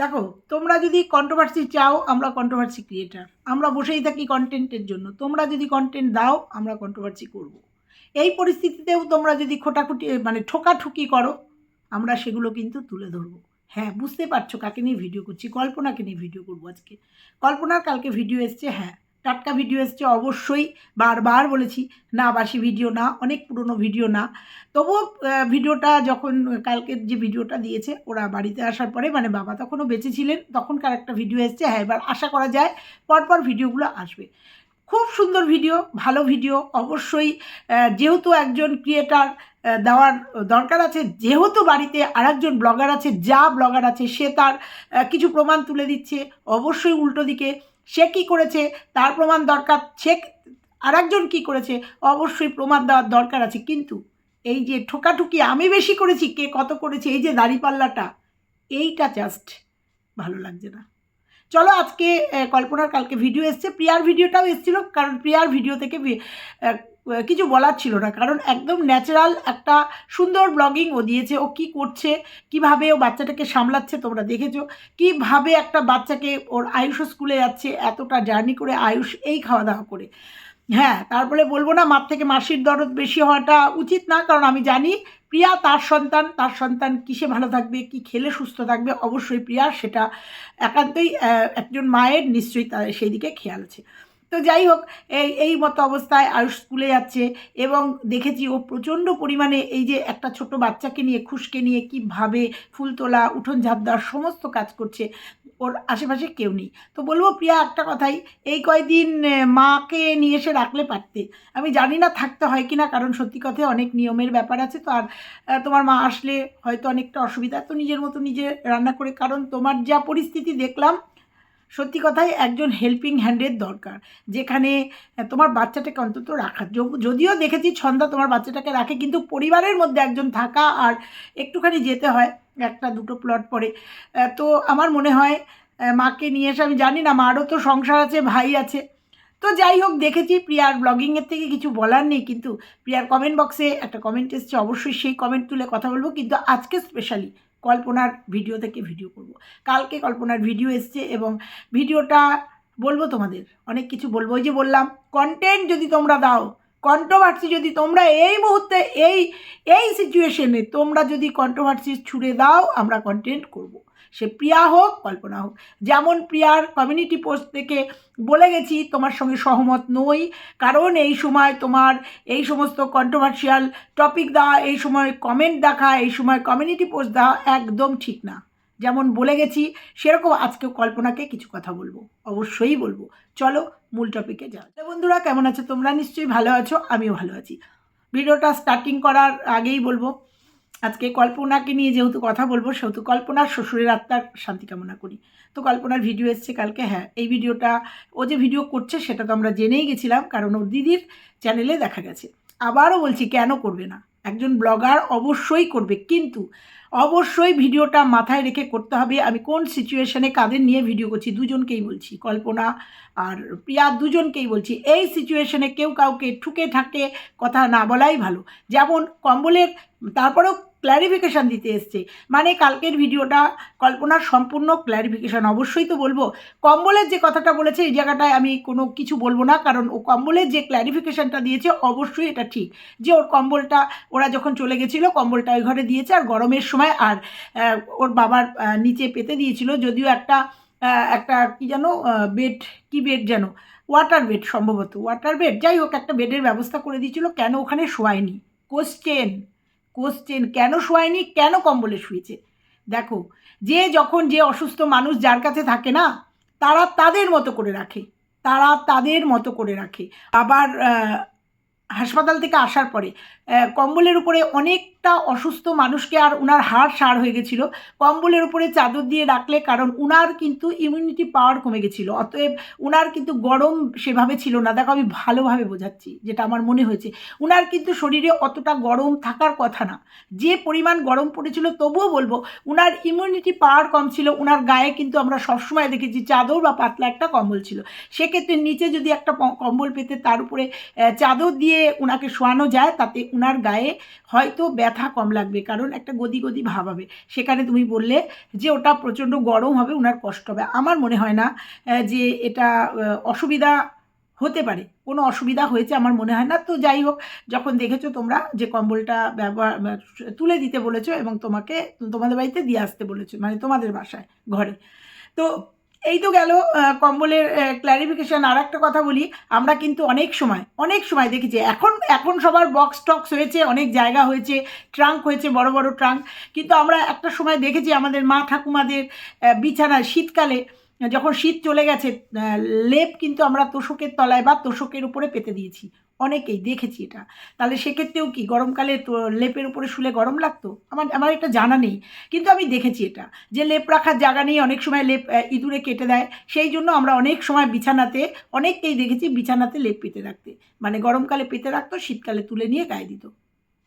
দেখো, তোমরা যদি কন্ট্রোভার্সি চাও, আমরা কন্ট্রোভার্সি ক্রিয়েটার আমরা বসেই থাকি কন্টেন্টের জন্য। তোমরা যদি কন্টেন্ট দাও, আমরা কন্ট্রোভার্সি করব। এই পরিস্থিতিতেও তোমরা যদি খোটাখুটি মানে ঠোকাঠুকি করো, আমরা সেগুলো কিন্তু তুলে ধরবো। হ্যাঁ বুঝতে পারছ কাকে নিয়ে ভিডিও করছি, কল্পনাকে নিয়ে ভিডিও করব আজকে। কল্পনার কালকে ভিডিও এসছে হ্যাঁ। টাটকা ভিডিও এসছে, অবশ্যই বারবার বলেছি, না বাসি ভিডিও না, অনেক পুরনো ভিডিও না। তবুও ভিডিওটা যখন কালকের যে ভিডিওটা দিয়েছে, ওরা বাড়িতে আসার পরে মানে বাবা তখনও বেঁচে ছিলেন, তখনকার একটা ভিডিও এসছে হ্যাঁ এবার আশা করা যায় পরপর ভিডিওগুলো আসবে। খুব সুন্দর ভিডিও ভালো ভিডিও অবশ্যই যেহেতু একজন ক্রিয়েটার দেওয়ার দরকার আছে, যেহেতু বাড়িতে আরেকজন ব্লগার আছে, যা ব্লগার আছে, সে তার কিছু প্রমাণ তুলে দিচ্ছে, অবশ্যই উল্টো দিকে সে কী করেছে? তার প্রমাণ দরকার। সে আর একজন কী করেছে? অবশ্যই প্রমাণ দেওয়ার দরকার আছে। কিন্তু এই যে ঠোকাঠুকি আমি বেশি করেছি, কে কত করেছে, এই যে দাড়িপাল্লাটা এইটা জাস্ট ভালো লাগছে না। চলো আজকে কল্পনার কালকে ভিডিও এসছে। প্রিয়ার ভিডিওটাও এসেছিল, কারণ প্রিয়ার ভিডিও থেকে কিছু বলার ছিল না। কারণ একদম ন্যাচারাল একটা সুন্দর ব্লগিং ও দিয়েছে। ও কি করছে, কীভাবে ও বাচ্চাটাকে সামলাচ্ছে তোমরা দেখেছ? কীভাবে একটা বাচ্চাকে ওর আয়ুষ স্কুলে যাচ্ছে, এতটা জার্নি করে আয়ুষ এই খাওয়া দাওয়া করে। হ্যাঁ তারপরে বলব না, মার থেকে মাসির দরদ বেশি হওয়াটা উচিত না, কারণ আমি জানি প্রিয়া তার সন্তান তার সন্তান কিসে ভালো থাকবে, কি খেলে সুস্থ থাকবে, অবশ্যই প্রিয়া সেটা একান্তই একজন মায়ের, নিশ্চয়ই তার সেই দিকে খেয়াল আছে। তো যাই হোক, এই এই মতো অবস্থায় আয়ুষ স্কুলে যাচ্ছে এবং দেখেছি ও প্রচণ্ড পরিমাণে এই যে একটা ছোট বাচ্চাকে নিয়ে, খুশকে নিয়ে কীভাবে ফুল তোলা, উঠোন ঝাঁপ দেওয়ার সমস্ত কাজ করছে, ওর আশেপাশে কেউ নেই। তো বলব প্রিয়া একটা কথাই, এই কয়দিন মাকে নিয়ে এসে রাখলে পারতে। আমি জানি না থাকতে হয় কি না কারণ সত্যি কথায় অনেক নিয়মের ব্যাপার আছে তো, আর তোমার মা আসলে হয়তো অনেকটা অসুবিধা, তো নিজের মতো নিজে রান্না করে, কারণ তোমার যা পরিস্থিতি দেখলাম সত্যি কথাই একজন হেল্পিং হ্যান্ডের দরকার। যেখানে তোমার বাচ্চাটাকে অন্তত রাখা যদিও দেখেছি ছন্দা তোমার বাচ্চাটাকে রাখে, কিন্তু পরিবারের মধ্যে একজন থাকা আর একটুখানি যেতে হয় একটা দুটো প্লট পরে। তো আমার মনে হয় মাকে নিয়ে এসে আমি জানি না, মারও তো সংসার আছে, ভাই আছে। তো যাই হোক, দেখেছি প্রিয়ার ব্লগিংয়ের থেকে কিছু বলার নেই, কিন্তু প্রিয়ার কমেন্ট বক্সে একটা কমেন্ট এসছে, অবশ্যই সেই কমেন্ট তুলে কথা বলব। কিন্তু আজকে স্পেশালি কল্পনার ভিডিও থেকে ভিডিও করব কালকে কল্পনার ভিডিও এসছে এবং ভিডিওটা বলব তোমাদের, অনেক কিছু বলব ওই যে বললাম কন্টেন্ট যদি তোমরা দাও কন্ট্রোভার্সি যদি তোমরা এই মুহূর্তে, এই এই সিচুয়েশনে তোমরা যদি কন্ট্রোভার্সি ছুড়ে দাও, আমরা কন্টেন্ট করব। সে প্রিয়া হোক, কল্পনা হোক। যেমন প্রিয়ার কমিউনিটি পোস্ট থেকে বলে গেছি, তোমার সঙ্গে সহমত নই। কারণ এই সময় তোমার এই সমস্ত কন্ট্রোভার্সিয়াল টপিক দেওয়া, এই সময় কমেন্ট দেখা, এই সময় কমিউনিটি পোস্ট দেওয়া একদম ঠিক না। যেমন বলে গেছি, সেরকম আজকেও কল্পনাকে কিছু কথা বলব। অবশ্যই বলব। চলো মূল টপিকে যাও বন্ধুরা, কেমন আছো? তোমরা নিশ্চয়ই ভালো আছো, আমিও ভালো আছি। ভিডিওটা স্টার্টিং করার আগেই বলব আজকে কল্পনাকে নিয়ে যেহেতু কথা বলব, সেহেতু কল্পনার শ্বশুরের আত্মার শান্তি কামনা করি। তো কল্পনার ভিডিও এসছে কালকে হ্যাঁ এই ভিডিওটা, ও যে ভিডিও করছে সেটা তো আমরা জেনেই গেছিলাম, কারণ ওর দিদির চ্যানেলে দেখা গেছে। আবারও বলছি, কেন করবে না? একজন ব্লগার অবশ্যই করবে, কিন্তু অবশ্যই ভিডিওটা মাথায় রেখে করতে হবে। আমি কোন সিচুয়েশনে কাদের নিয়ে ভিডিও করছি, দুজনকেই বলছি, কল্পনা আর প্রিয়া দুজনকেই বলছি। এই সিচুয়েশনে কেউ কাউকে ঠুকে ঠাকে কথা না বলাই ভালো। যেমন কম্বলের, তারপরেও ক্ল্যারিফিকেশান দিতে এসছে। মানে কালকের ভিডিওটা, কল্পনার সম্পূর্ণ ক্ল্যারিফিকেশান অবশ্যই তো বলব, কম্বলের যে কথাটা বলেছে, এই জায়গাটায় আমি কোনো কিছু বলব না, কারণ ও কম্বলের যে ক্ল্যারিফিকেশানটা দিয়েছে, অবশ্যই এটা ঠিক। যে ওর কম্বলটা, ওরা যখন চলে গেছিল, কম্বলটা ওই ঘরে দিয়েছে, আর গরমের সময়, আর ওর বাবার নিচে পেতে দিয়েছিল, যদিও একটা একটা কি যেন বেড কি বেড যেন ওয়াটার বেড সম্ভবত ওয়াটার বেড যাই হোক, একটা বেডের ব্যবস্থা করে দিয়েছিল, কেন ওখানে শোয়ায়নি? কোশ্চেন কোশ্চেন কেন শোয়নি কেন কম্বলে শুয়েছে? দেখো, যে যখন যে অসুস্থ মানুষ যার কাছে থাকে না, তারা তাদের মতো করে রাখে। তারা তাদের মতো করে রাখে। আবার হাসপাতাল থেকে আসার পরে কম্বলের উপরে অনেকটা অসুস্থ মানুষকে আর উনার হাড় সার হয়ে গেছিল। কম্বলের উপরে চাদর দিয়ে রাখলে কারণ উনার কিন্তু ইমিউনিটি পাওয়ার কমে গেছিল। অতএব উনার কিন্তু গরম সেভাবে ছিল না। দেখো আমি ভালোভাবে বোঝাচ্ছি, যেটা আমার মনে হয়েছে। উনার কিন্তু শরীরে অতটা গরম থাকার কথা না। যে পরিমাণ গরম পড়েছিল তবুও বলব, উনার ইমিউনিটি পাওয়ার কম ছিল। উনার গায়ে কিন্তু আমরা সবসময় দেখেছি চাদর বা পাতলা একটা কম্বল ছিল। সেক্ষেত্রে নিচে যদি একটা কম্বল পেতে তার উপরে চাদর দিয়ে উনাকে শোয়ানো যায়, তাতে ওনার গায়ে হয়তো ব্যথা কম লাগবে, কারণ একটা গদি গদি ভাব হবে। সেখানে তুমি বললে যে ওটা প্রচণ্ড গরম হবে ওনার কষ্ট হবে। আমার মনে হয় না যে এটা অসুবিধা হতে পারে। কোনো অসুবিধা হয়েছে আমার মনে হয় না। তো যাই হোক, যখন দেখেছ তোমরা যে কম্বলটা ব্যবহার তুলে দিতে বলেছ এবং তোমাকে, তোমাদের বাড়িতে দিয়ে আসতে বলেছ মানে তোমাদের বাসায়, ঘরে। তো এই তো গেল কম্বলের ক্ল্যারিফিকেশন আর একটা কথা বলি, আমরা কিন্তু অনেক সময় অনেক সময় দেখেছি এখন এখন সবার বক্স টক্স হয়েছে, অনেক জায়গা হয়েছে ট্রাঙ্ক হয়েছে, বড় বড় ট্রাঙ্ক কিন্তু আমরা একটা সময় দেখেছি আমাদের মা ঠাকুমাদের বিছানা বিছানায় শীতকালে যখন শীত চলে গেছে লেপ কিন্তু আমরা তোষকের তলায় বা তোষকের উপরে পেতে দিয়েছি। অনেকেই দেখেছি এটা। তাহলে সেক্ষেত্রেও কি গরমকালে তো লেপের উপরে শুলে গরম লাগতো? আমার আমার এটা জানা নেই। কিন্তু আমি দেখেছি এটা, যে লেপ রাখার জায়গা নেই অনেক সময় লেপ ইঁদুরে কেটে দেয়। সেই জন্য আমরা অনেক সময় বিছানাতে, অনেককেই দেখেছি বিছানাতে লেপ পেতে রাখতে। মানে গরমকালে পেতে রাখতো, শীতকালে তুলে নিয়ে গায়ে দিত।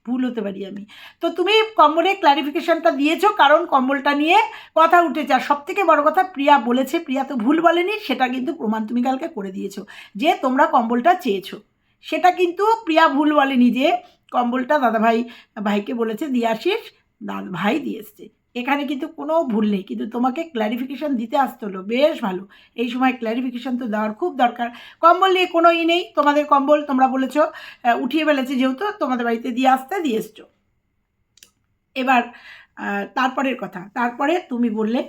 ভুল হতে পারি আমি। তো তুমি কম্বলে ক্লারিফিকেশনটা দিয়েছ, কারণ কম্বলটা নিয়ে কথা উঠে যা সব থেকে বড় কথা, প্রিয়া বলেছে, প্রিয়া তো ভুল বলেনি, সেটা কিন্তু প্রমাণ তুমি কালকে করে দিয়েছ যে তোমরা কম্বলটা চেয়েছো। সেটা কিন্তু প্রিয়া ভুল বলেনি যে কম্বলটা দাদাভাই, ভাইকে বলেছে, দিয়ে আসিস, দাদা, ভাই দিয়ে এসছে। এখানে কিন্তু কোনো ভুল নেই। কিন্তু তোমাকে ক্ল্যারিফিকেশান দিতে আসতে হলো। বেশ ভালো। এই সময় ক্ল্যারিফিকেশান তো দেওয়ার খুব দরকার। কম্বল নিয়ে কোনো ই নেই। তোমাদের কম্বল তোমরা বলেছ উঠিয়ে ফেলেছে যেহেতু তোমাদের বাড়িতে দিয়ে আসতে, দিয়ে এসছো। এবার তারপরের কথা। তারপরে তুমি বললে,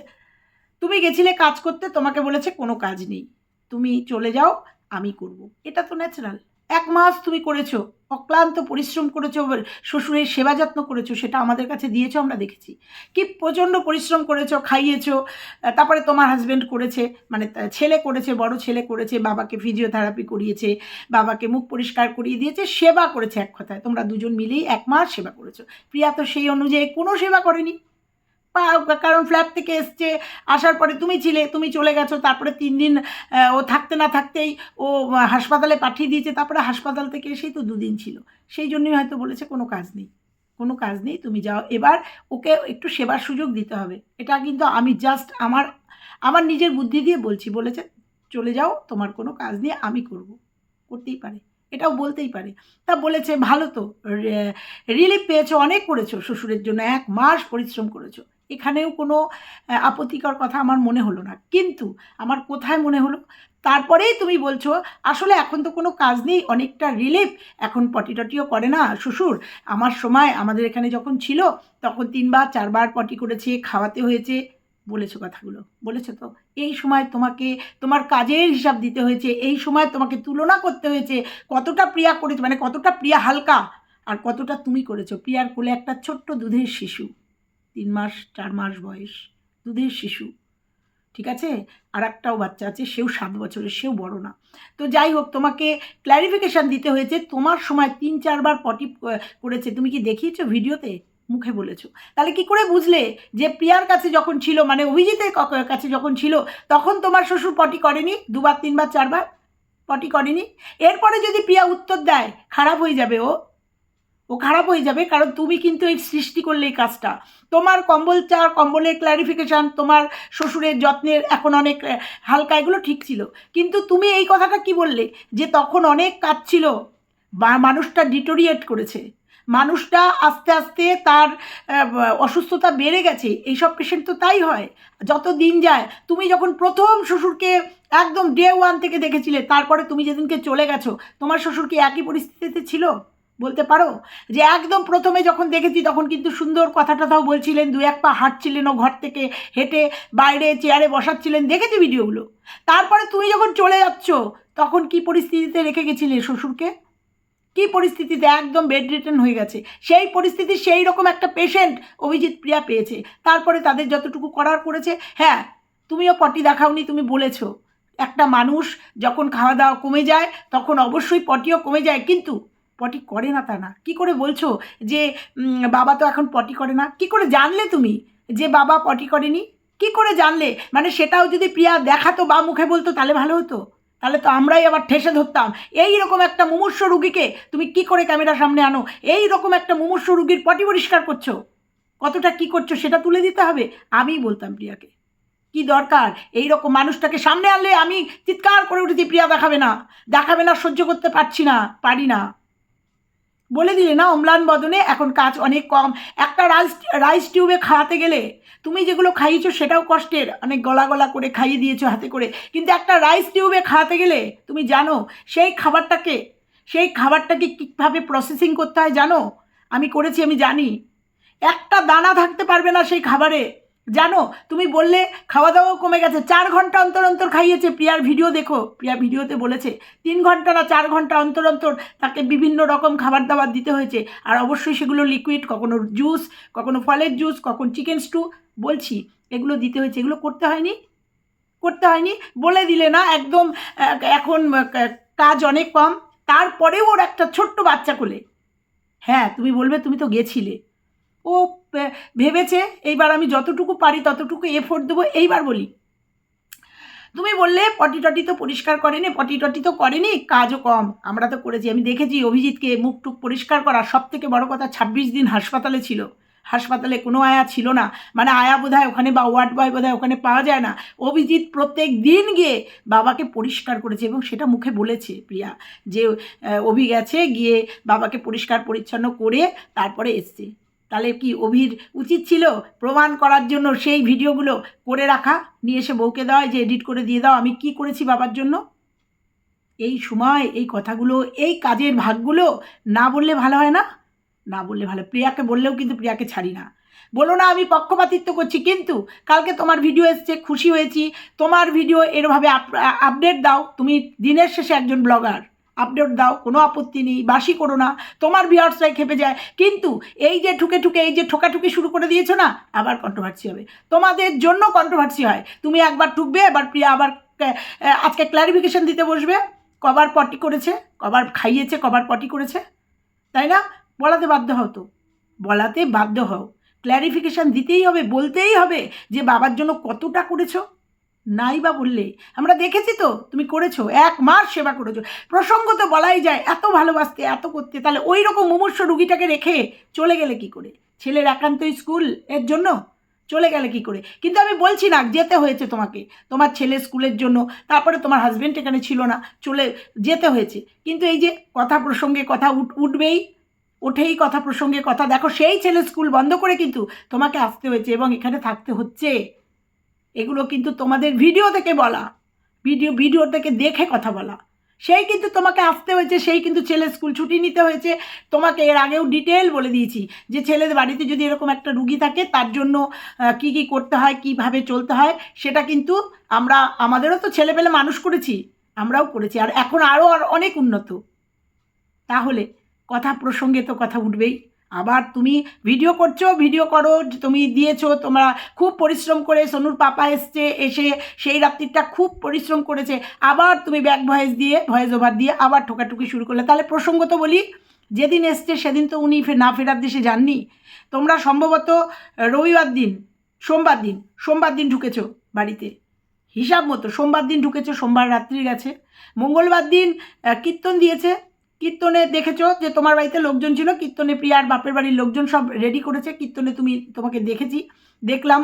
তুমি গেছিলে কাজ করতে, তোমাকে বলেছে কোনো কাজ নেই। তুমি চলে যাও, আমি করব। এটা তো ন্যাচারাল এক মাস তুমি করেছ। অক্লান্ত পরিশ্রম করেছ শ্বশুরের সেবা যত্ন করেছ, সেটা আমাদের কাছে দিয়েছ, আমরা দেখেছি। কি প্রচণ্ড পরিশ্রম করেছ, খাইয়েছো তারপরে তোমার হাজব্যান্ড করেছে মানে ছেলে করেছে, বড় ছেলে করেছে, বাবাকে ফিজিওথেরাপি করিয়েছে, বাবাকে মুখ পরিষ্কার করিয়ে দিয়েছে, সেবা করেছে এক কথায়। তোমরা দুজন মিলেই এক মাস সেবা করেছ। প্রিয়া তো সেই অনুযায়ী কোনো সেবা করেনি। কারণ ফ্ল্যাট থেকে এসছে, আসার পরে তুমি ছিলে, তুমি চলে গেছো, তারপরে তিন দিন ও থাকতে না থাকতেই ও হাসপাতালে পাঠিয়ে দিয়েছে, তারপরে হাসপাতাল থেকে এসেই তো দুদিন ছিল। সেই জন্যই হয়তো বলেছে, কোনো কাজ নেই, কোনো কাজ নেই, তুমি যাও। এবার ওকে একটু সেবার সুযোগ দিতে হবে। এটা কিন্তু আমি জাস্ট আমার আমার নিজের বুদ্ধি দিয়ে বলছি, বলেছে, চলে যাও, তোমার কোনো কাজ নেই, আমি করব। করতেই পারে, এটাও বলতেই পারে। তা বলেছে, ভালো তো রিলিফ পেয়েছ, অনেক করেছ, শ্বশুরের জন্য, এক মাস পরিশ্রম করেছ। এখানেও কোনো আপত্তিকর কথা আমার মনে হলো না। কিন্তু আমার কোথায় মনে হলো? তারপরেই তুমি বলছো, আসলে এখন তো কোনো কাজ নেই, অনেকটা রিলিফ এখন পটি টটিও করে না শ্বশুর। আমার সময় আমাদের এখানে যখন ছিল, তখন তিনবার, চারবার পটি করেছে, খাওয়াতে হয়েছে। বলেছ কথাগুলো। বলেছ তো? এই সময় তোমাকে, তোমার কাজের হিসাব দিতে হয়েছে, এই সময় তোমাকে তুলনা করতে হয়েছে। কতটা প্রিয়া করেছে মানে কতটা প্রিয়া হালকা, আর কতটা তুমি করেছ। প্রিয়ার কোলে একটা ছোট্ট দুধের শিশু। তিন মাস, চার মাস বয়স, দুধের শিশু, ঠিক আছে? আর একটাও বাচ্চা আছে, সেও সাত বছরের, সেও বড় না। তো যাই হোক, তোমাকে ক্ল্যারিফিকেশান দিতে হয়েছে, তোমার সময় তিন চারবার পটি করেছে। তুমি কি দেখিয়েছো ভিডিওতে? মুখে বলেছ। তাহলে কি করে বুঝলে যে প্রিয়ার কাছে যখন ছিল মানে অভিজিতের কাছে যখন ছিল, তখন তোমার শ্বশুর পটি করেনি, দুবার, তিনবার, চারবার পটি করেনি? এরপরে যদি প্রিয়া উত্তর দেয়, খারাপ হয়ে যাবে ও। ও খারাপ হয়ে যাবে, কারণ তুমি কিন্তু এই সৃষ্টি করলে এই কাজটা। তোমার কম্বল চার, কম্বলের ক্ল্যারিফিকেশান তোমার শ্বশুরের যত্নের এখন অনেক হালকা, এগুলো ঠিক ছিল। কিন্তু তুমি এই কথাটা কি বললে? যে তখন অনেক কাজ ছিল মানুষটা ডিটোরিয়েট করেছে। মানুষটা আস্তে আস্তে তার অসুস্থতা বেড়ে গেছে, এইসব পেশেন্ট তো তাই হয়। যত দিন যায়, তুমি যখন প্রথম শ্বশুরকে একদম ডে ওয়ান থেকে দেখেছিলে, তারপরে তুমি যেদিনকে চলে গেছো, তোমার শ্বশুর কি একই পরিস্থিতিতে ছিল? বলতে পারো? যে একদম প্রথমে যখন দেখেছি, তখন কিন্তু সুন্দর কথা টথাও বলছিলেন, দু এক পা হাঁটছিলেন ও ঘর থেকে হেঁটে বাইরে চেয়ারে বসাচ্ছিলেন, দেখেছি ভিডিওগুলো। তারপরে তুমি যখন চলে যাচ্ছ, তখন কি পরিস্থিতিতে রেখে গেছিলে শ্বশুরকে? কি পরিস্থিতিতে? একদম বেড রিটার্ন হয়ে গেছে। সেই পরিস্থিতি, সেই রকম একটা পেশেন্ট অভিজিৎ প্রিয়া পেয়েছে। তারপরে তাদের যতটুকু করার করেছে হ্যাঁ তুমিও পটি দেখাওনি, তুমি বলেছ। একটা মানুষ যখন খাওয়া দাওয়া কমে যায়, তখন অবশ্যই পটিও কমে যায়, কিন্তু পটি করে না তা না। কি করে বলছো যে বাবা তো এখন পটি করে না? কি করে জানলে তুমি যে বাবা পটি করেনি? কি করে জানলে? মানে সেটাও যদি প্রিয়া দেখাতো বা মুখে বলতো, তাহলে ভালো হতো। তাহলে তো আমরাই আবার ঠেসে ধরতাম। এই রকম একটা মুমূর্ষ রুগীকে তুমি কি করে ক্যামেরার সামনে আনো? এই রকম একটা মুমূর্ষ রুগীর পটি পরিষ্কার করছ। কতটা কি করছ সেটা তুলে দিতে হবে? আমিই বলতাম প্রিয়াকে। কি দরকার? এই রকম মানুষটাকে সামনে আনলে আমি চিৎকার করে উঠেছি, প্রিয়া দেখাবে না। দেখাবে না, সহ্য করতে পারছি না, পারি না। বলে দিলে না অম্লান বদনে, এখন কাজ অনেক কম। একটা রাইস রাইস টিউবে খাওয়াতে গেলে তুমি যেগুলো খাইয়েছো সেটাও কষ্টের। অনেক গলা গলা করে খাইয়ে দিয়েছ হাতে করে। কিন্তু একটা রাইস টিউবে খাওয়াতে গেলে তুমি জানো, সেই খাবারটাকে সেই খাবারটাকে কীভাবে প্রসেসিং করতে হয় জানো? আমি করেছি, আমি জানি। একটা দানা থাকতে পারবে না সেই খাবারে। জানো, তুমি বললে খাওয়া দাওয়াও কমে গেছে। চার ঘণ্টা অন্তর অন্তর খাইয়েছে। প্রিয়ার ভিডিও দেখো। প্রিয়া ভিডিওতে বলেছে, তিন ঘণ্টা না চার ঘণ্টা অন্তর অন্তর তাকে বিভিন্ন রকম খাবার দাবার দিতে হয়েছে। আর অবশ্যই সেগুলো লিকুইড কখনো জুস কখনো ফলের জুস কখন চিকেন স্টু বলছি, এগুলো দিতে হয়েছে। এগুলো করতে হয়নি? করতে হয়নি? বলে দিলে না, একদম এখন কাজ অনেক কম। তারপরেও ওর একটা ছোট্ট বাচ্চা কোলে। হ্যাঁ তুমি বলবে তুমি তো গেছিলে। ও ভেবেছে এইবার আমি যতটুকু পারি ততটুকু এফোর্ট দেবো, এইবার বলি। তুমি বললে, পটি টটি তো পরিষ্কার করেনি, পটি টটি তো করেনি, কাজও কম। আমরা তো করেছি। আমি দেখেছি অভিজিৎকে মুখ টুক পরিষ্কার করা সব থেকে বড় কথা ছাব্বিশ দিন হাসপাতালে ছিল। হাসপাতালে কোনো আয়া ছিল না। মানে আয়া বোধহয় ওখানে বা ওয়ার্ড বয় বোধহয় ওখানে পাওয়া যায় না। অভিজিৎ প্রত্যেক দিন গিয়ে বাবাকে পরিষ্কার করেছে এবং সেটা মুখে বলেছে, প্রিয়া। যে অভি গেছে, গিয়ে বাবাকে পরিষ্কার পরিচ্ছন্ন করে তারপরে এসছে। তাহলে কি অভির উচিত ছিল প্রমাণ করার জন্য সেই ভিডিওগুলো করে রাখা? নিয়ে এসে বউকে দেওয়া যে এডিট করে দিয়ে দাও, আমি কি করেছি বাবার জন্য? এই সময়, এই কথাগুলো, এই কাজের ভাগগুলো না বললে ভালো হয় না? না বললে ভালো, প্রিয়াকে বললেও কিন্তু প্রিয়াকে ছাড়ি না। বলো না, আমি পক্ষপাতিত্ব করছি, কিন্তু কালকে তোমার ভিডিও এসছে, খুশি হয়েছি। তোমার ভিডিও এরভাবে আপডেট দাও। তুমি দিনের শেষে একজন ব্লগার আপডেট দাও, কোনো আপত্তি নেই, বাসি করো না, তোমার ভিউয়ার্সরাই খেপে যায়। কিন্তু এই যে ঠুকে ঠুকে, এই যে ঠোকাঠুকি শুরু করে দিয়েছ না, আবার কন্ট্রোভার্সি হবে। তোমাদের জন্য কন্ট্রোভার্সি হয়। তুমি একবার ঠুকবে, এবার প্রিয়া আবার আজকে ক্ল্যারিফিকেশন দিতে বসবে। কবার পটি করেছে, কবার খাইয়েছে, কবার পটি করেছে। তাই না? বলাতে বাধ্য হও তো। বলাতে বাধ্য হও। ক্ল্যারিফিকেশান দিতেই হবে, বলতেই হবে যে বাবার জন্য কতটা করেছ। নাই বা বললে। আমরা দেখেছি তো, তুমি করেছ, এক মাস সেবা করেছ। প্রসঙ্গ তো বলাই যায়, এত ভালোবাসতে, এত করতে, তাহলে ওই রকম মুমূর্ষ রুগীটাকে রেখে চলে গেলে কি করে? ছেলের একান্ত স্কুল, এর জন্য চলে গেলে কি করে? কিন্তু আমি বলছি না, যেতে হয়েছে তোমাকে। তোমার ছেলে স্কুলের জন্য, তারপরে তোমার হাজব্যান্ড এখানে ছিল না, চলে যেতে হয়েছে। কিন্তু এই যে কথা প্রসঙ্গে কথা উঠ, উঠবেই, ওঠেই কথা প্রসঙ্গে কথা। দেখো, সেই ছেলে স্কুল বন্ধ করে কিন্তু তোমাকে আসতে হয়েছে এবং এখানে থাকতে হচ্ছে। এগুলো কিন্তু তোমাদের ভিডিও থেকে বলা। ভিডিও ভিডিও থেকে দেখে কথা বলা। সেই কিন্তু তোমাকে আসতে হয়েছে, সেই কিন্তু ছেলে স্কুল ছুটি নিতে হয়েছে। তোমাকে এর আগেও ডিটেল বলে দিয়েছি যে ছেলের বাড়িতে যদি এরকম একটা রুগী থাকে, তার জন্য কি কি করতে হয়, কীভাবে চলতে হয়, সেটা কিন্তু আমরা, আমাদেরও তো ছেলেবেলে মানুষ করেছি, আমরাও করেছি। আর এখন আরও আর অনেক উন্নত। তাহলে কথা প্রসঙ্গে তো কথা উঠবেই। আবার তুমি ভিডিও করছ ভিডিও করো, তুমি দিয়েছ, তোমরা খুব পরিশ্রম করে সোনুর পাপা এসছে, এসে সেই রাত্রিটা খুব পরিশ্রম করেছে। আবার তুমি ব্যাক ভয়েস দিয়ে ভয়েস ওভার দিয়ে আবার ঠোকাঠুকি শুরু করলে। তাহলে প্রসঙ্গ তো বলি, যেদিন এসছে সেদিন তো উনি না ফেরার দেশে যাননি। তোমরা সম্ভবত রবিবার দিন, সোমবার দিন সোমবার দিন ঢুকেছো বাড়িতে। হিসাব মতো সোমবার দিন ঢুকেছো, সোমবার রাত্রি গেছে। মঙ্গলবার দিন কীর্তন দিয়েছে কীর্তনে দেখেছ যে তোমার বাড়িতে লোকজন ছিল? কীর্তনে প্রিয়ার বাপের বাড়ির লোকজন সব রেডি করেছে। কীর্তনে তুমি, তোমাকে দেখেছি, দেখলাম।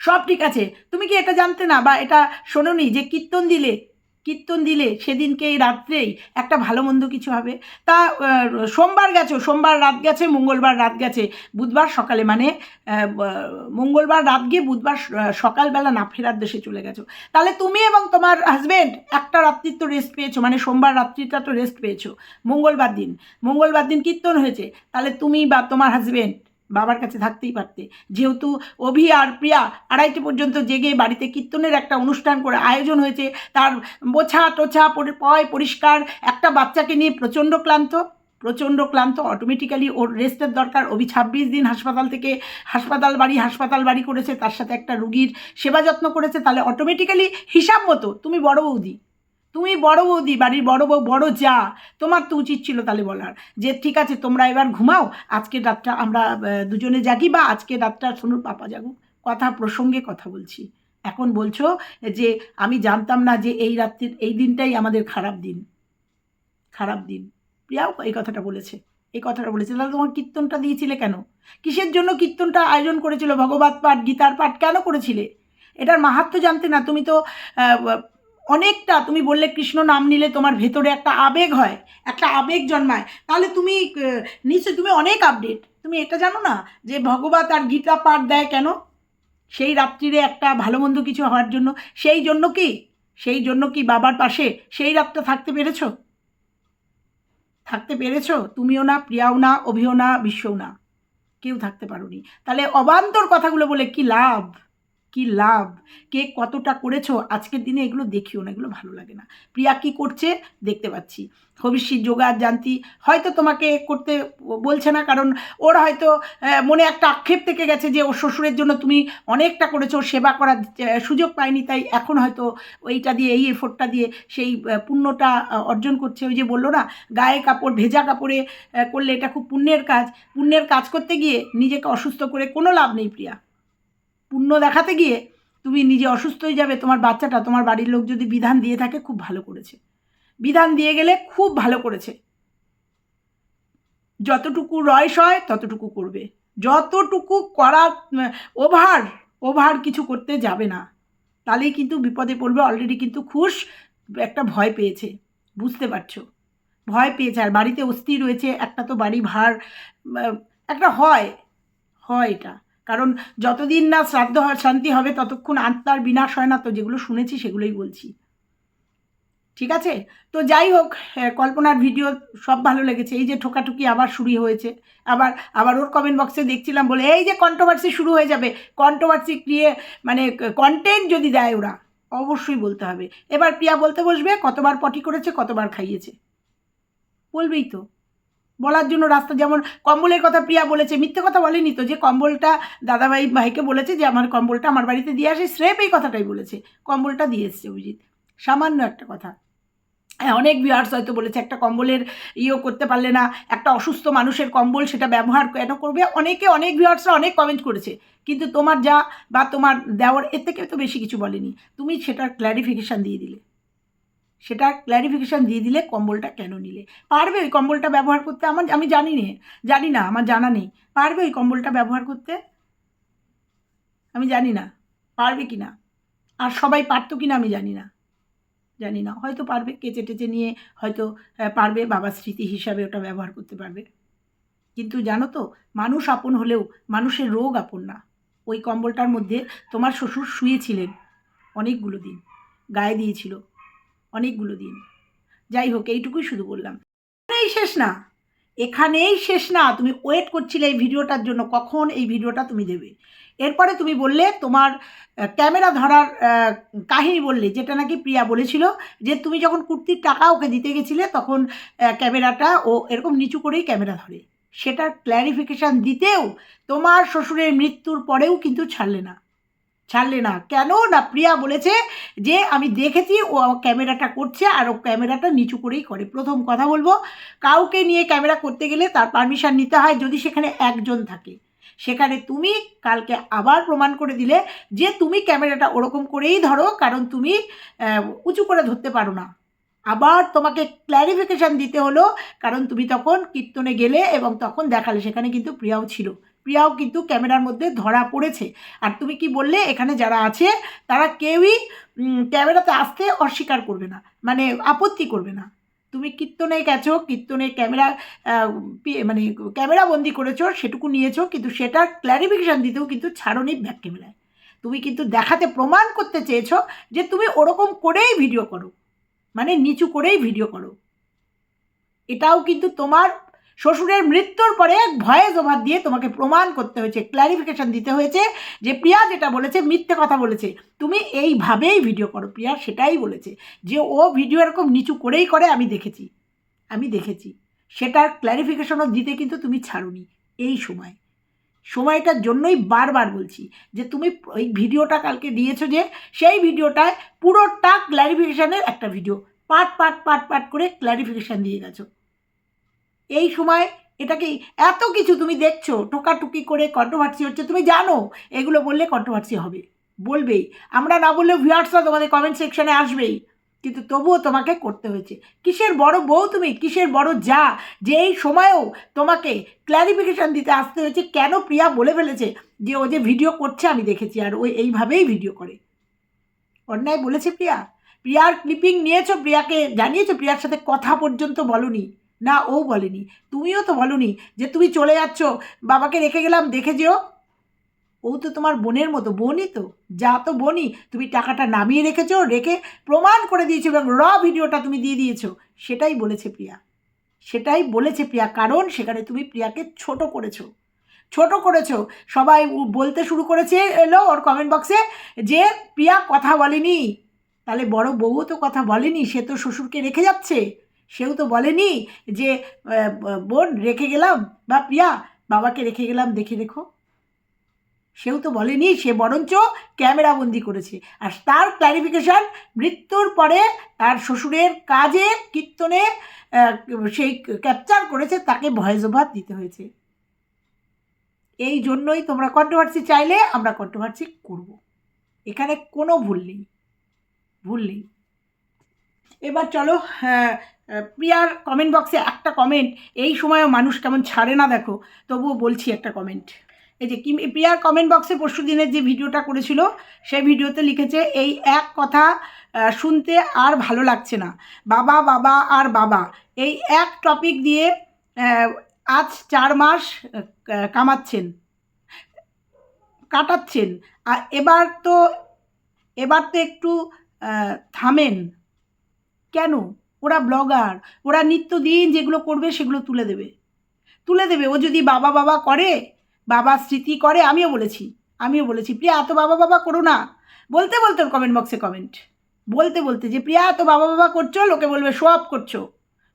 সব ঠিক আছে। তুমি কি এটা জানতে না বা এটা শোনোনি যে কীর্তন দিলে কীর্তন দিলে সেদিনকে এই রাত্রেই একটা ভালো মন্দ কিছু হবে। তা সোমবার গেছো, সোমবার রাত গেছে, মঙ্গলবার রাত গেছে। বুধবার সকালে মানে মঙ্গলবার রাত গিয়ে বুধবার সকালবেলা না ফেরার দেশে চলে গেছো। তাহলে তুমি এবং তোমার হাজব্যান্ড একটা রাত্রির তো রেস্ট পেয়েছ মানে সোমবার রাত্রিটা তো রেস্ট পেয়েছ, মঙ্গলবার দিন। মঙ্গলবার দিন কীর্তন হয়েছে, তাহলে তুমি বা তোমার হাজবেন্ড বাবার কাছে থাকতেই পারতে। যেহেতু অভি আর প্রিয়া আড়াইটে পর্যন্ত জেগে বাড়িতে কীর্তনের একটা অনুষ্ঠান করে আয়োজন হয়েছে, তার মোছা টোছা পয় পরিষ্কার, একটা বাচ্চাকে নিয়ে প্রচণ্ড ক্লান্ত। প্রচণ্ড ক্লান্ত অটোমেটিক্যালি ওর রেস্টের দরকার। অভি ছাব্বিশ দিন হাসপাতাল থেকে হাসপাতাল বাড়ি হাসপাতাল বাড়ি করেছে, তার সাথে একটা রুগীর সেবা যত্ন করেছে, তাহলে অটোমেটিক্যালি হিসাব মতো, তুমি বড় বৌদি। তুমি বড় বৌদি, বাড়ির বড় বউ, বড় যা, তোমার তো উচিত ছিল তাহলে বলার। যে ঠিক আছে, তোমরা এবার ঘুমাও আজকের রাতটা আমরা দুজনে জাগি বা আজকে রাতটা সোনুর পাপা জাগুক। কথা প্রসঙ্গে কথা বলছি। এখন বলছো যে আমি জানতাম না যে এই রাত্রির, এই দিনটাই আমাদের খারাপ দিন। খারাপ দিন। প্রিয়াও এই কথাটা বলেছে। এই কথাটা বলেছে। তাহলে তোমার কীর্তনটা দিয়েছিলে কেন? কিসের জন্য কীর্তনটা আয়োজন করেছিল? ভগবত পাঠ, গীতার পাঠ কেন করেছিলে? এটার মাহাত্ম্য জানতে না, তুমি তো অনেকটা তুমি বললে কৃষ্ণ নাম নিলে তোমার ভেতরে একটা আবেগ হয় একটা আবেগ জন্মায়। তাহলে তুমি আহ, নিশ্চয়ই তুমি অনেক আপডেট তুমি এটা জানো না যে ভগবত আর গীতা পাঠ দেয় কেন? সেই রাত্রিরে একটা ভালো মন্দ কিছু হওয়ার জন্য। সেই জন্য কি? সেই জন্য কি বাবার পাশে সেই রাতটা থাকতে পেরেছ? থাকতে পেরেছ? তুমিও না প্রিয়াও না অভিও না বিশ্বও না। কেউ থাকতে পারোনি। তাহলে অবান্তর কথাগুলো বলে কি লাভ? কি লাভ? কে কতটা করেছ? আজকের দিনে এগুলো দেখিও না, এগুলো ভালো লাগে না। প্রিয়া কি করছে? দেখতে পাচ্ছি। ভবিষ্যৎ যোগা জানতি। হয়তো তোমাকে করতে বলছে না, কারণ ওর হয়তো মনে একটা আক্ষেপ থেকে গেছে যে, ওর শ্বশুরের জন্য তুমি অনেকটা করেছ সেবা করার সুযোগ পায়নি, তাই এখন হয়তো ওইটা দিয়ে, এই এফোর্টটা দিয়ে সেই পুণ্যটা অর্জন করছে। ওই যে বলল না, গায়ে কাপড়, ভেজা কাপড়ে করলে এটা খুব পুণ্যের কাজ। পুণ্যের কাজ করতে গিয়ে নিজেকে অসুস্থ করে কোনো লাভ নেই, প্রিয়া। পুণ্য দেখাতে গিয়ে তুমি নিজে অসুস্থ হয়ে যাবে, তোমার বাচ্চাটা, তোমার বাড়ির লোক যদি বিধান দিয়ে থাকে, খুব ভালো করেছে। বিধান দিয়ে গেলে খুব ভালো করেছে। যতটুকু রয়স হয়, ততটুকু করবে। যতটুকু করা, ওভার ওভার কিছু করতে যাবে না। তাহলেই কিন্তু বিপদে পড়বে অলরেডি কিন্তু খুশ, একটা ভয় পেয়েছে। বুঝতে পারছ? ভয় পেয়েছে, আর বাড়িতে অস্থির রয়েছে, একটা তো বাড়ি ভার একটা হয় হয় এটা। কারণ যতদিন না শ্রাদ্ধ শান্তি হবে, ততক্ষণ আত্মার বিনাশ হয় না। তো যেগুলো শুনেছি, সেগুলোই বলছি। ঠিক আছে? তো যাই হোক কল্পনার ভিডিও সব ভালো লেগেছে। এই যে ঠোকাঠুকি আবার শুরু হয়েছে। আবার আবার ওর কমেন্ট বক্সে দেখছিলাম বলে, এই যে কন্ট্রোভার্সি শুরু হয়ে যাবে। কন্ট্রোভার্সি ক্রিয়ে মানে কন্টেন্ট যদি দেয় ওরা, অবশ্যই বলতে হবে। এবার প্রিয়া বলতে বসবে, কতবার পটি করেছে, কতবার খাইয়েছে? বলবেই তো। বলার জন্য রাস্তা, যেমন কম্বলের কথা প্রিয়া বলেছে, মিথ্যে কথা বলেনি তো, যে কম্বলটা দাদাভাই ভাইকে বলেছে যে আমার কম্বলটা আমার বাড়িতে দিয়ে আসে স্রেপ এই কথাটাই বলেছে, কম্বলটা দিয়ে এসছে অভিজিৎ। সামান্য একটা কথা। হ্যাঁ অনেক ভিউয়ার্স হয়তো বলেছে একটা কম্বলের ইয়েও করতে পারলে না, একটা অসুস্থ মানুষের কম্বল সেটা ব্যবহার কেন করবে, অনেকে, অনেক ভিউয়ার্সরা অনেক কমেন্ট করেছে, কিন্তু তোমার যা বা তোমার দেওয়ার, এর থেকে তো বেশি কিছু বলেনি, তুমি সেটার ক্ল্যারিফিকেশান দিয়ে দিলে। সেটা ক্ল্যারিফিকেশান দিয়ে দিলে কম্বলটা কেন নিলে? পারবে ওই কম্বলটা ব্যবহার করতে? আমার, আমি জানি না জানি না, আমার জানা নেই। পারবে ওই কম্বলটা ব্যবহার করতে? আমি জানি না। পারবে কি না আর সবাই পারতো কি না আমি জানি না। জানি না। হয়তো পারবে কেচে টেচে নিয়ে হয়তো পারবে বাবার স্মৃতি হিসাবে ওটা ব্যবহার করতে পারবে। কিন্তু জানো তো, মানুষ আপন হলেও মানুষের রোগ আপন না। ওই কম্বলটার মধ্যে তোমার শ্বশুর শুয়েছিলেন অনেকগুলো দিন। গায়ে দিয়েছিল। অনেকগুলো দিন। যাই হোক, এইটুকুই শুধু বললাম। এখানেই শেষ না। এখানেই শেষ না। তুমি ওয়েট করছিলে এই ভিডিওটার জন্য। কখন এই ভিডিওটা তুমি দেবে? এরপরে তুমি বললে তোমার ক্যামেরা ধরার কাহিনী বললে, যেটা নাকি প্রিয়া বলেছিল, যে তুমি যখন কুর্তির টাকা ওকে দিতে গেছিলে, তখন ক্যামেরাটা ও এরকম নিচু করেই ক্যামেরা ধরে। সেটার ক্ল্যারিফিকেশান দিতেও তোমার শ্বশুরের মৃত্যুর পরেও কিন্তু ছাড়লে না। ছাড়লে না। কেন না? প্রিয়া বলেছে যে, আমি দেখেছি, ও ক্যামেরাটা করছে আর ও ক্যামেরাটা নিচু করেই করে। প্রথম কথা বলব, কাউকে নিয়ে ক্যামেরা করতে গেলে তার পারমিশন নিতে হয় যদি সেখানে একজন থাকে। সেখানে তুমি কালকে আবার প্রমাণ করে দিলে যে, তুমি ক্যামেরাটা ওরকম করেই ধরো, কারণ তুমি উঁচু করে ধরতে পারো না। আবার তোমাকে ক্ল্যারিফিকেশান দিতে হলো, কারণ তুমি তখন কীর্তনে গেলে এবং তখন দেখালে, সেখানে কিন্তু প্রিয়াও ছিল। প্রিয়াও কিন্তু ক্যামেরার মধ্যে ধরা পড়েছে। আর তুমি কি বললে, এখানে যারা আছে, তারা কেউই ক্যামেরাতে আসতে অস্বীকার করবে না মানে আপত্তি করবে না। তুমি কীর্তনে গেছো, কীর্তনে ক্যামেরা মানে ক্যামেরা বন্দি করেছ, সেটুকু নিয়েছো, কিন্তু সেটার ক্ল্যারিফিকেশান দিতেও কিন্তু ছাড়নি ব্যাক ক্যামেরায়। তুমি কিন্তু দেখাতে প্রমাণ করতে চেয়েছো যে তুমি ওরকম করেই ভিডিও করো মানে নিচু করেই ভিডিও করো। এটাও কিন্তু তোমার শ্বশুরের মৃত্যুর পরে ভয়েস ওভার দিয়ে তোমাকে প্রমাণ করতে হয়েছে ক্ল্যারিফিকেশন দিতে হয়েছে যে প্রিয়া যেটা বলেছে মিথ্যে কথা বলেছে। তুমি এইভাবেই ভিডিও করো, প্রিয়া সেটাই বলেছে। যে ও ভিডিও এরকম নিচু করেই করে, আমি দেখেছি। আমি দেখেছি। সেটার ক্ল্যারিফিকেশনও দিতে কিন্তু তুমি ছাড়ুনি। এই সময়। সময়টার জন্যই বারবার বলছি যে তুমি ওই ভিডিওটা কালকে দিয়েছ যে, সেই ভিডিওটায় পুরোটা ক্ল্যারিফিকেশানের একটা video part part part part করে ক্ল্যারিফিকেশান দিয়ে গেছো। এই সময় এটাকে এত কিছু তুমি দেখছ টোকাটুকি করে কন্ট্রোভার্সি হচ্ছে, তুমি জানো, এগুলো বললে কন্ট্রোভার্সি হবে। বলবেই। আমরা না বললেও ভিউয়ার্সরা তোমাদের কমেন্ট সেকশনে আসবেই। কিন্তু তবুও তোমাকে করতে হয়েছে। কিসের বড় বউ তুমি? কিসের বড় যা? যে এই সময়েও তোমাকে ক্ল্যারিফিকেশান দিতে আসতে হয়েছে, কেন প্রিয়া বলে ফেলেছে যে ও যে ভিডিও করছে, আমি দেখেছি, আর ও এইভাবেই ভিডিও করে। অন্যায় বলেছে প্রিয়া? প্রিয়ার ক্লিপিং নিয়েছো? প্রিয়াকে জানিয়েছো? প্রিয়ার সাথে কথা পর্যন্ত বলনি? না, ও বলেনি। তুমিও তো বলনি যে তুমি চলে যাচ্ছ। বাবাকে রেখে গেলাম, দেখে যেও। ও তো তোমার বোনের মতো, বোনই তো। যা তো বোনই। তুমি টাকাটা নামিয়ে রেখেছো, রেখে প্রমাণ করে দিয়েছ এবং র ভিডিওটা তুমি দিয়ে দিয়েছ। সেটাই বলেছে প্রিয়া। সেটাই বলেছে প্রিয়া, কারণ সেখানে তুমি প্রিয়াকে ছোট করেছ। ছোট করেছ। সবাই বলতে শুরু করেছে এলো ওর কমেন্ট বক্সে যে, প্রিয়া কথা বলেনি। তাহলে বড় বউও তো কথা বলেনি, সে তো শ্বশুরকে রেখে যাচ্ছে। সেও তো বলেনি যে বোন রেখে গেলাম বা প্রিয়া বাবাকে রেখে গেলাম, দেখে রেখো। সেও তো বলেনি, সে বরঞ্চ ক্যামেরা বন্দি করেছে। আর তার ক্ল্যারিফিকেশান মৃত্যুর পরে তার শ্বশুরের কাজে, কীর্তনে সেই ক্যাপচার করেছে, তাকে ভয়েস ওভার দিতে হয়েছে। এই জন্যই তোমরা কন্ট্রোভার্সি চাইলে আমরা কন্ট্রোভার্সি করব। এখানে কোনো ভুল নেই। ভুল নেই। এবার চলো হ্যাঁ, প্রিয়ার কমেন্ট বক্সে একটা কমেন্ট এই সময়ও মানুষ কেমন ছাড়ে না দেখো তবুও বলছি একটা কমেন্ট এই যে কি প্রিয়ার কমেন্ট বক্সে পরশু দিনের যে ভিডিওটা করেছিল সেই ভিডিওতে লিখেছে এই এক কথা শুনতে আর ভালো লাগছে না। বাবা বাবা আর বাবা এই এক টপিক দিয়ে আজ চার মাস কামাচ্ছেন কাটাচ্ছেন আর এবার তো এবার তো একটু থামেন। কেন? ওরা ব্লগার, ওরা নিত্যদিন যেগুলো করবে সেগুলো তুলে দেবে। তুলে দেবে। ও যদি বাবা বাবা করে বাবা স্মৃতি করে, আমিও বলেছি আমিও বলেছি, প্রিয়া, এত বাবা বাবা করো না। বলতে বলতে কমেন্ট বক্সে কমেন্ট বলতে বলতে যে, প্রিয়া, এত বাবা বাবা করছ? লোকে বলবে, শো আপ করছ।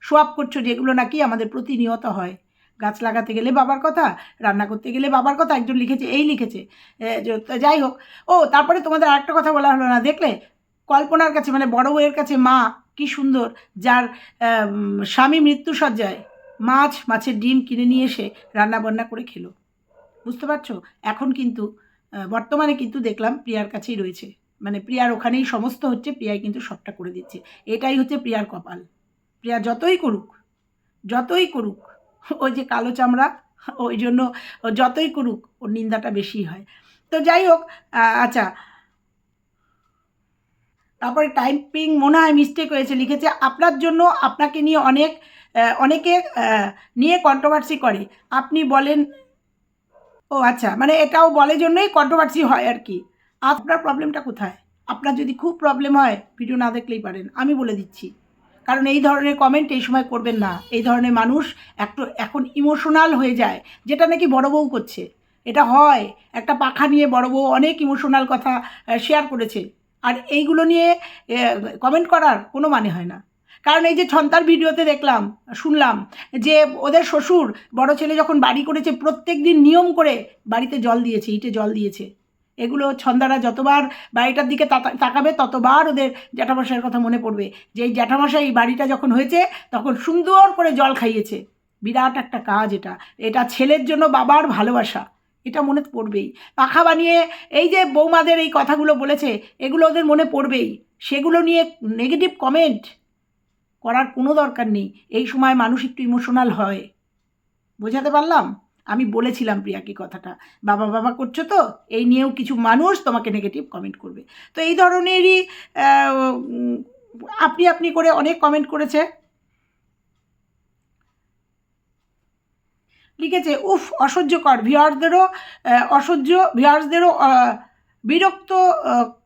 শো আপ করছ যেগুলো নাকি আমাদের প্রতিনিয়ত হয়। গাছ লাগাতে গেলে বাবার কথা, রান্না করতে গেলে বাবার কথা, একজন লিখেছে, এই লিখেছে। যাই হোক। ও, তারপরে তোমাদের আরেকটা কথা বলা হলো না, দেখলে? কল্পনার কাছে মানে বড় বউয়ের কাছে মা কি সুন্দর, যার স্বামী মৃত্যুসজ্জায় মাছ, মাছের ডিম কিনে নিয়ে এসে রান্না বান্না করে খেলো। বুঝতে পারছ? এখন কিন্তু বর্তমানে কিন্তু দেখলাম প্রিয়ার কাছেই রয়েছে। মানে প্রিয়ার ওখানেই সমস্ত হচ্ছে, প্রিয়াই কিন্তু সবটা করে দিচ্ছে। এটাই হচ্ছে প্রিয়ার কপাল। প্রিয়া যতই করুক যতই করুক, ওই যে কালো চামড়া, ওই জন্য যতই করুক, ওর নিন্দাটা বেশি হয়। তো যাই হোক আচ্ছা তারপরে টাইপিং মনে হয় মিস্টেক হয়েছে, লিখেছে, আপনার জন্য আপনাকে নিয়ে অনেক অনেকে নিয়ে কন্ট্রোভার্সি করে। আপনি বলেন, ও আচ্ছা মানে এটাও বলে জন্যই কন্ট্রোভার্সি হয় আর কি। আপনার প্রবলেমটা কোথায়? আপনার যদি খুব প্রবলেম হয় ভিডিও না দেখলেই পারেন। আমি বলে দিচ্ছি। কারণ এই ধরনের কমেন্ট এই সময় করবেন না। এই ধরনের মানুষ একটু এখন ইমোশনাল হয়ে যায়, যেটা নাকি বড় বউ করছে। এটা হয়। একটা পাখা নিয়ে বড় বউ অনেক ইমোশনাল কথা শেয়ার করেছে। আর এইগুলো নিয়ে কমেন্ট করার কোনো মানে হয় না। কারণ এই যে ছন্তার ভিডিওতে দেখলাম, শুনলাম যে ওদের শ্বশুর বড় ছেলে যখন বাড়ি করেছে, প্রত্যেক দিন নিয়ম করে বাড়িতে জল দিয়েছে, ইটে জল দিয়েছে। এগুলো ছন্দারা যতবার বাড়িটার দিকে তাকাবে, ততবার ওদের জ্যাঠামশাইয়ের কথা মনে পড়বে। যে এই জ্যাঠামশাই বাড়িটা যখন হয়েছে, তখন সুন্দর করে জল খাইয়েছে। বিরাট একটা কাজ এটা। এটা ছেলের জন্য বাবার ভালোবাসা। এটা মনে পড়বেই। পাখা বানিয়ে এই যে বৌমাদের এই কথাগুলো বলেছে, এগুলো ওদের মনে পড়বেই। সেগুলো নিয়ে নেগেটিভ কমেন্ট করার কোনো দরকার নেই। এই সময় মানুষ একটু ইমোশনাল হয়। বোঝাতে পারলাম? আমি বলেছিলাম প্রিয়াকে কথাটা। বাবা বাবা করছ তো? এই নিয়েও কিছু মানুষ তোমাকে নেগেটিভ কমেন্ট করবে। তো এই ধরনেরই আপনি আপনি করে অনেক কমেন্ট করেছে। লিখেছে, উফ, অসহ্যকর। ভিউয়ার্সদেরও অসহ্য, ভিউয়ার্সদেরও বিরক্ত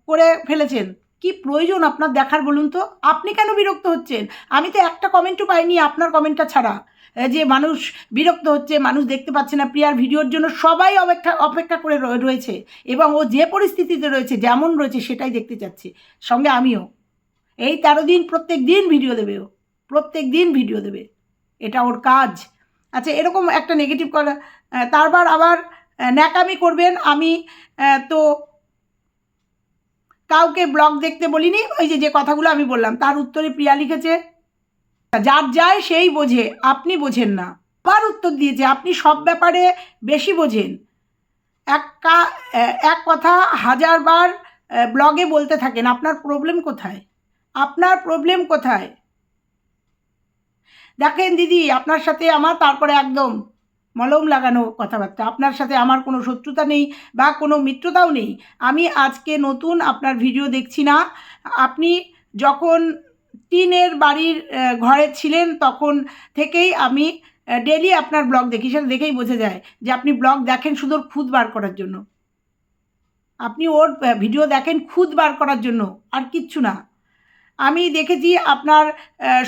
করে ফেলেছেন। কি প্রয়োজন আপনার দেখার বলুন তো? আপনি কেন বিরক্ত হচ্ছেন? আমি তো একটা কমেন্টও পাইনি আপনার কমেন্টটা ছাড়া। যে মানুষ বিরক্ত হচ্ছে, মানুষ দেখতে পাচ্ছে না। প্রিয়ার ভিডিওর জন্য সবাই অপেক্ষা অপেক্ষা করে রয়ে- রয়েছে এবং ও যে পরিস্থিতিতে রয়েছে, যেমন রয়েছে সেটাই দেখতে চাচ্ছে। সঙ্গে আমিও। এই তেরো দিন প্রত্যেক দিন ভিডিও দেবে ও। প্রত্যেক দিন ভিডিও দেবে। এটা ওর কাজ। আচ্ছা এরকম একটা নেগেটিভ করা তারপর আবার ন্যাকামি করবেন। আমি তো কাউকে ব্লগ দেখতে বলিনি, ওই যে যে কথাগুলো আমি বললাম, তার উত্তরে প্রিয়া লিখেছে, যার যায় সেই বোঝে, আপনি বোঝেন না। আবার উত্তর দিয়েছে, আপনি সব ব্যাপারে বেশি বোঝেন। এক কা- এক কথা হাজারবার ব্লগে বলতে থাকেন, আপনার প্রবলেম কোথায়? আপনার প্রবলেম কোথায়? দেখেন দিদি, আপনার সাথে আমার তারপরে একদম মলম লাগানো কথাবার্তা। আপনার সাথে আমার কোনো শত্রুতা নেই বা কোনো মিত্রতাও নেই। আমি আজকে নতুন আপনার ভিডিও দেখছি না। আপনি যখন টিনের বাড়ির ঘরে ছিলেন তখন থেকেই আমি ডেলি আপনার ব্লগ দেখি। সেটা দেখেই বোঝা যায় যে আপনি ব্লগ দেখেন শুধু খুদ বার করার জন্য। আপনি ওর ভিডিও দেখেন খুদ বার করার জন্য। আর কিচ্ছু না। আমি দেখেছি আপনার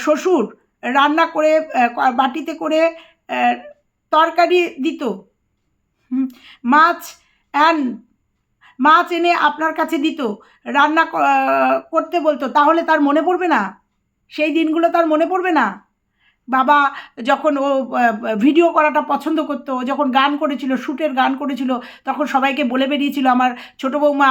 শ্বশুর রান্না করে বাটিতে করে তরকারি দিত। মাছ অ্যান্ড মাছ এনে আপনার কাছে দিত। রান্না করতে বলতো। তাহলে তার মনে পড়বে না? সেই দিনগুলো তার মনে পড়বে না? বাবা যখন ও ভিডিও করাটা পছন্দ করতো যখন গান করেছিল শ্যুটের গান করেছিল, তখন সবাইকে বলে বেরিয়েছিল, আমার ছোটো বৌমা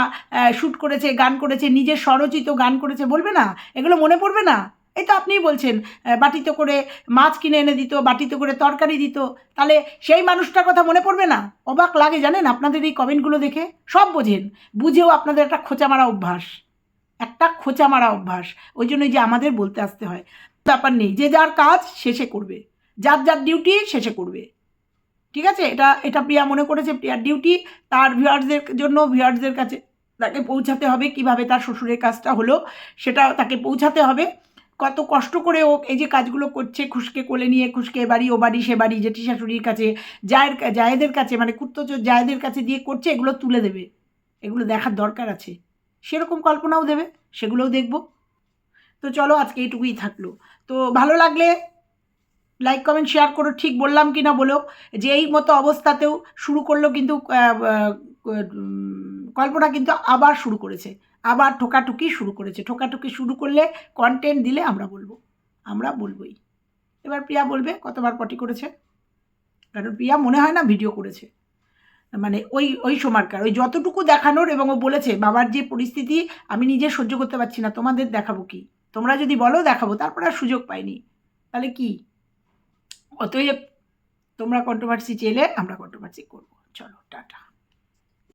শ্যুট করেছে, গান করেছে, নিজের স্বরচিত গান করেছে। বলবে না? এগুলো মনে পড়বে না? এই তো আপনিই বলছেন বাটিতে করে মাছ কিনে এনে দিত, বাটিতে করে তরকারি দিত, তাহলে সেই মানুষটার কথা মনে পড়বে না? অবাক লাগে জানেন আপনাদের এই কমেন্টগুলো দেখে? সব বোঝেন, বুঝেও আপনাদের একটা খোঁচা মারা অভ্যাস। একটা খোঁচা মারা অভ্যাস, ওই জন্যই যে আমাদের বলতে আসতে হয়। ব্যাপার নেই, যে যার কাজ শেষে করবে, যার যার ডিউটি শেষে করবে। ঠিক আছে? এটা এটা প্রিয়া মনে করেছে, প্রিয়ার ডিউটি, তার ভিউয়ার্সদের জন্য ভিউয়ার্সদের কাছে তাকে পৌঁছাতে হবে, কীভাবে তার শ্বশুরের কাজটা হলো, সেটা তাকে পৌঁছাতে হবে। কত কষ্ট করে ও এই যে কাজগুলো করছে খুশকে কোলে নিয়ে, খুশকে বাড়ি, ও বাড়ি, সে বাড়ি, জেঠি শাশুড়ির কাছে, জায়ের জায়েদের কাছে মানে কুত্তচোর জায়েদের কাছে দিয়ে করছে, এগুলো তুলে দেবে। এগুলো দেখার দরকার আছে। সেরকম কল্পনাও দেবে, সেগুলোও দেখব। তো চলো আজকে এইটুকুই থাকল। তো ভালো লাগলে লাইক কমেন্ট শেয়ার করো, ঠিক বললাম কি না বলো, যে এই মতো অবস্থাতেও শুরু করল কিন্তু কল্পনা কিন্তু আবার শুরু করেছে। আবার ঠোকাঠুকি শুরু করেছে। ঠোকাঠুকি শুরু করলে কন্টেন্ট দিলে আমরা বলব। আমরা বলবোই। এবার প্রিয়া বলবে, কতবার পটি করেছে? কারণ প্রিয়া মনে হয় না ভিডিও করেছে। মানে ওই ওই সময়কার, ওই যতটুকু দেখানোর এবং ও বলেছে, বাবার যে পরিস্থিতি, আমি নিজে সহ্য করতে পারছি না, তোমাদের দেখাবো কি? তোমরা যদি বলো, দেখাবো। তারপর আর সুযোগ পাইনি। তাহলে কি? অতএব তোমরা কন্ট্রোভার্সি চেলে আমরা কন্ট্রোভার্সি করব। চলো, টাটা।